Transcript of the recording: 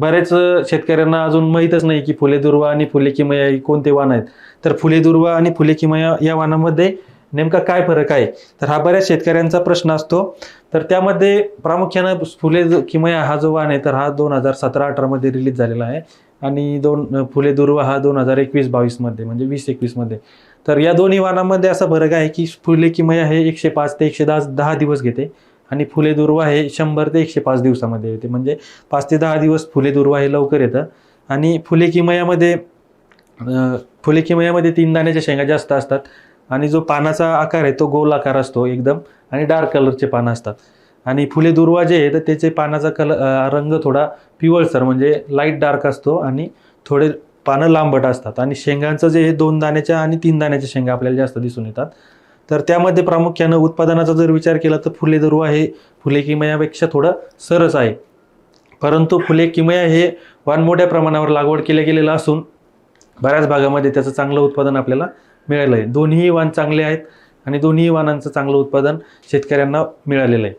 बऱ्याच शेतकऱ्यांना अजून माहीतच नाही की फुले दुर्वा आणि फुले किमया ही कोणते वाण आहेत. तर फुले दुर्वा आणि फुले किमया या वाणामध्ये नेमका काय फरक आहे? तर हा बऱ्याच शेतकऱ्यांचा प्रश्न असतो. तर त्यामध्ये प्रामुख्यानं फुले किमया हा जो वाण आहे तर हा दोन हजार सतरा अठरामध्ये रिलीज झालेला आहे. आणि दोन फुले दुर्वा हा दोन हजार एकवीस बावीसमध्ये म्हणजे वीस एकवीसमध्ये तर या दोन्ही वाणामध्ये असा फरक आहे की फुले किमया हे एकशे पाच ते एकशे दहा दहा दिवस घेते. आणि फुले दुर्वा हे शंभर ते एकशे पाच दिवसामध्ये येते. म्हणजे पाच ते दहा दिवस फुले दुर्वा हे लवकर येतं. आणि फुले किमयामध्ये फुले किमयामध्ये तीन दाण्याच्या शेंगा जास्त असतात. आणि जो पानाचा आकार आहे तो गोल आकार असतो एकदम. आणि डार्क कलरचे पानं असतात. आणि फुले दुर्वा जे आहे तर त्याचे पानाचा कलर रंग थोडा पिवळसर म्हणजे लाइट डार्क असतो आणि थोडे पानं लांबट असतात. आणि शेंगांचं जे हे दोन दाण्याच्या आणि तीन दाण्याच्या शेंगा आपल्याला जास्त दिसून येतात. तर त्यामध्ये प्रामुख्यानं उत्पादनाचा जर विचार केला तर फुले दुर्वा हे फुले किमयापेक्षा थोडं सरस आहे. परंतु फुले किमया हे वाण मोठ्या प्रमाणावर लागवड केलं गेलेलं असून बऱ्याच भागामध्ये त्याचं चांगलं उत्पादन आपल्याला मिळालं आहे दोन्ही वाण चांगले आहेत आणि दोन्ही वाणांचं चांगलं उत्पादन शेतकऱ्यांना मिळालेलं आहे.